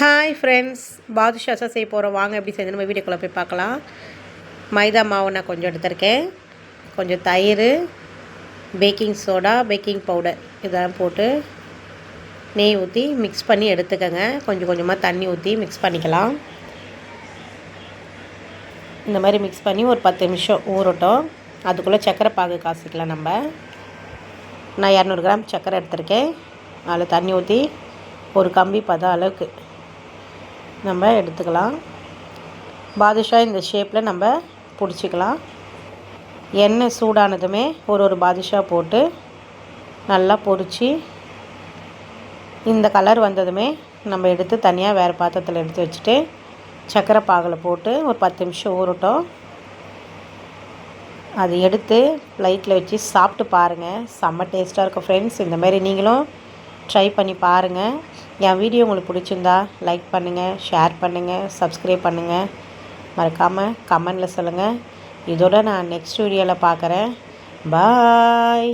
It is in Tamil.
ஹாய் ஃப்ரெண்ட்ஸ் பாதுஷா செய்ய போகிறோம் வாங்க எப்படி செய்யணும் நம்ம வீடியோக்குள்ளே போய் பார்க்கலாம். மைதா மாவு நான் கொஞ்சம் எடுத்திருக்கேன். கொஞ்சம் தயிர் பேக்கிங் சோடா பேக்கிங் பவுடர் இதெல்லாம் போட்டு நெய் ஊற்றி மிக்ஸ் பண்ணி எடுத்துக்கோங்க. கொஞ்சம் கொஞ்சமாக தண்ணி ஊற்றி மிக்ஸ் பண்ணிக்கலாம். இந்த மாதிரி மிக்ஸ் பண்ணி ஒரு பத்து நிமிஷம் ஊறட்டும். அதுக்குள்ளே சர்க்கரை பாகு காசிக்கலாம் நம்ம. நான் இரநூறு கிராம் சர்க்கரை எடுத்திருக்கேன். அதில் தண்ணி ஊற்றி ஒரு கம்பி பதம் அளவுக்கு நம்ம எடுத்துக்கலாம். பாதுஷா இந்த ஷேப்பில் நம்ம பிடிச்சிக்கலாம். எண்ணெய் சூடானதுமே ஒரு ஒரு பாதுஷா போட்டு நல்லா பொரித்து இந்த கலர் வந்ததுமே நம்ம எடுத்து தனியாக வேறு பாத்திரத்தில் எடுத்து வச்சுட்டு சக்கரை பாகில் போட்டு ஒரு பத்து நிமிஷம் ஊறட்டும். அது எடுத்து லைட்டில் வச்சு சாப்பிட்டு பாருங்கள் செம்ம டேஸ்ட்டாக இருக்கும் ஃப்ரெண்ட்ஸ் இந்த மாதிரி நீங்களும் ட்ரை பண்ணி பாருங்கள் என் வீடியோ உங்களுக்கு பிடிச்சிருந்தா லைக் பண்ணுங்கள் ஷேர் பண்ணுங்கள் சப்ஸ்கிரைப் பண்ணுங்கள் மறக்காமல் கமெண்டில் சொல்லுங்கள் இதோட நான் நெக்ஸ்ட் வீடியோவில் பார்க்குறேன். பாய்